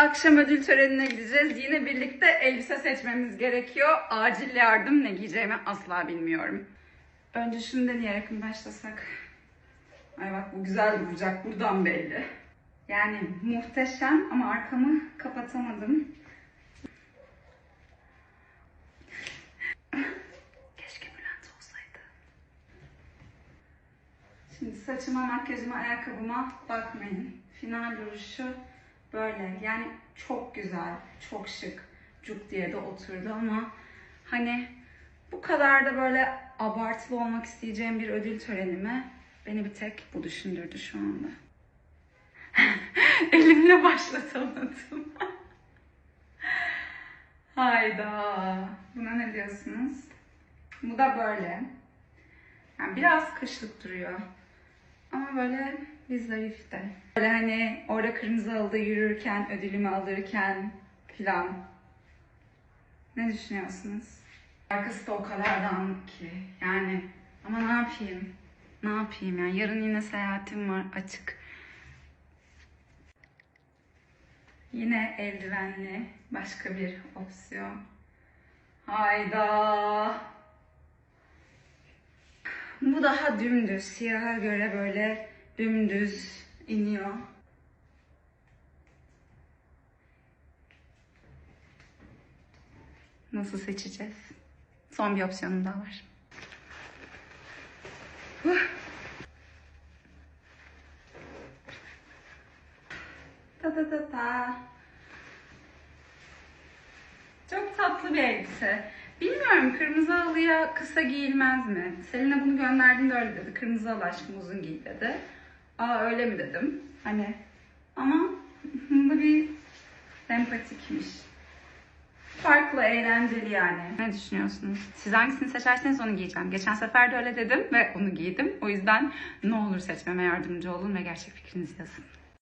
Akşam ödül törenine gideceğiz. Yine birlikte elbise seçmemiz gerekiyor. Acil yardım ne giyeceğimi asla bilmiyorum. Önce şunu deneyerek mi başlasak? Ay bak bu güzel duracak buradan belli. Yani muhteşem ama arkamı kapatamadım. Keşke Bülent olsaydı. Şimdi saçıma, makyajıma, ayakkabıma bakmayın. Final duruşu böyle. Yani çok güzel, çok şık. Cuk diye de oturdu ama hani bu kadar da böyle abartılı olmak isteyeceğim bir ödül töreni mi? Beni bir tek bu düşündürdü şu anda. Elimle başlatamadım. Hayda. Buna ne diyorsunuz? Bu da böyle. Yani biraz kışlık duruyor. Ama böyle bir zarif de. Böyle hani orada kırmızı halıda yürürken, ödülümü alırken filan. Ne düşünüyorsunuz? Arkası da o kadar dağınık ki. Yani ama ne yapayım? Ne yapayım yani? Yarın yine seyahatim var açık. Yine eldivenli başka bir opsiyon. Hayda. Bu daha dümdüz. Siyaha göre böyle dümdüz iniyor. Nasıl seçeceğiz? Son bir opsiyonum daha var. Ta ta ta ta. Çok tatlı bir elbise. Bilmiyorum kırmızı halıya kısa giyilmez mi? Selin'e bunu gönderdiğinde öyle dedi. Kırmızı halı aşkım uzun giy dedi. Aa öyle mi dedim. Hani ama bu bir sempatikmiş. Farklı, eğlenceli yani. Ne düşünüyorsunuz? Siz hangisini seçerseniz onu giyeceğim. Geçen sefer de öyle dedim ve onu giydim. O yüzden ne olur seçmeme yardımcı olun ve gerçek fikrinizi yazın.